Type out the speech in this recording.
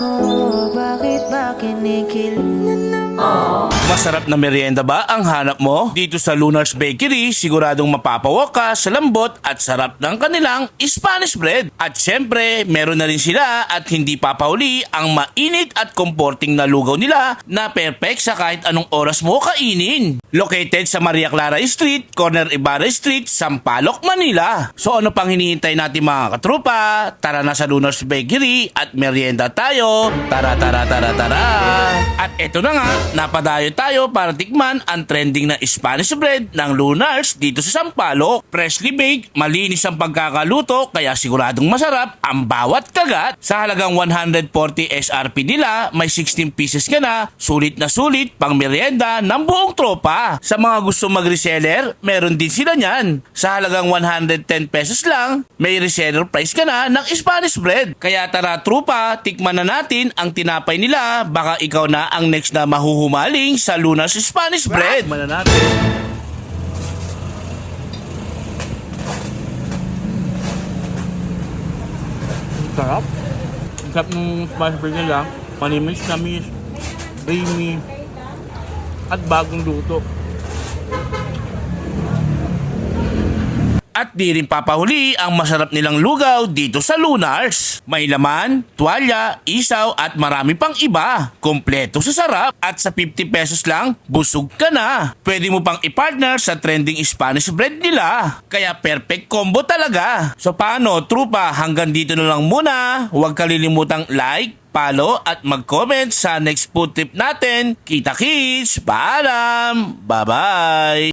ko Bakit ba kinikilig na? Aww. Masarap na merienda ba ang hanap mo? Dito sa Lunar's Bakery, siguradong mapapawa ka sa lambot at sarap ng kanilang Spanish bread. At syempre, meron na rin sila at hindi papauli ang mainit at comforting na lugaw nila na perfect sa kahit anong oras mo kainin. Located sa Maria Clara Street, corner Ibarra Street, Sampaloc, Manila. So ano pang hinihintay natin mga katrupa? Tara na sa Lunar's Bakery at merienda tayo. Tara, tara, tara, tara. At eto na nga, napadayo tayo para tikman ang trending na Spanish bread ng Lunars dito sa Sampaloc. Freshly baked, malinis ang pagkakaluto kaya siguradong masarap ang bawat kagat. Sa halagang 140 SRP nila, may 16 pieces ka na, sulit na sulit pang merienda ng buong tropa. Sa mga gusto mag-reseller, meron din sila niyan. Sa halagang 110 pesos lang, may reseller price ka na ng Spanish bread. Kaya tara trupa, tikman na natin ang tinapay nila. Baka ikaw na ang next na mahuhumaling sa Lunas Spanish bread. Tikman na natin. Sarap. Ang sarap ng spice bread nila. Manimis, namis, creamy, at bagong luto. At di rin papahuli ang masarap nilang lugaw dito sa Lunars. May laman, tuwalya, isaw at marami pang iba. Kompleto sa sarap at sa 50 pesos lang, busog ka na. Pwede mo pang i-partner sa trending Spanish bread nila. Kaya perfect combo talaga. So paano, trupa, hanggang dito na lang muna. Huwag kalilimutang like, follow at mag-comment sa next food trip natin. Kita kits! Paalam! Bye-bye!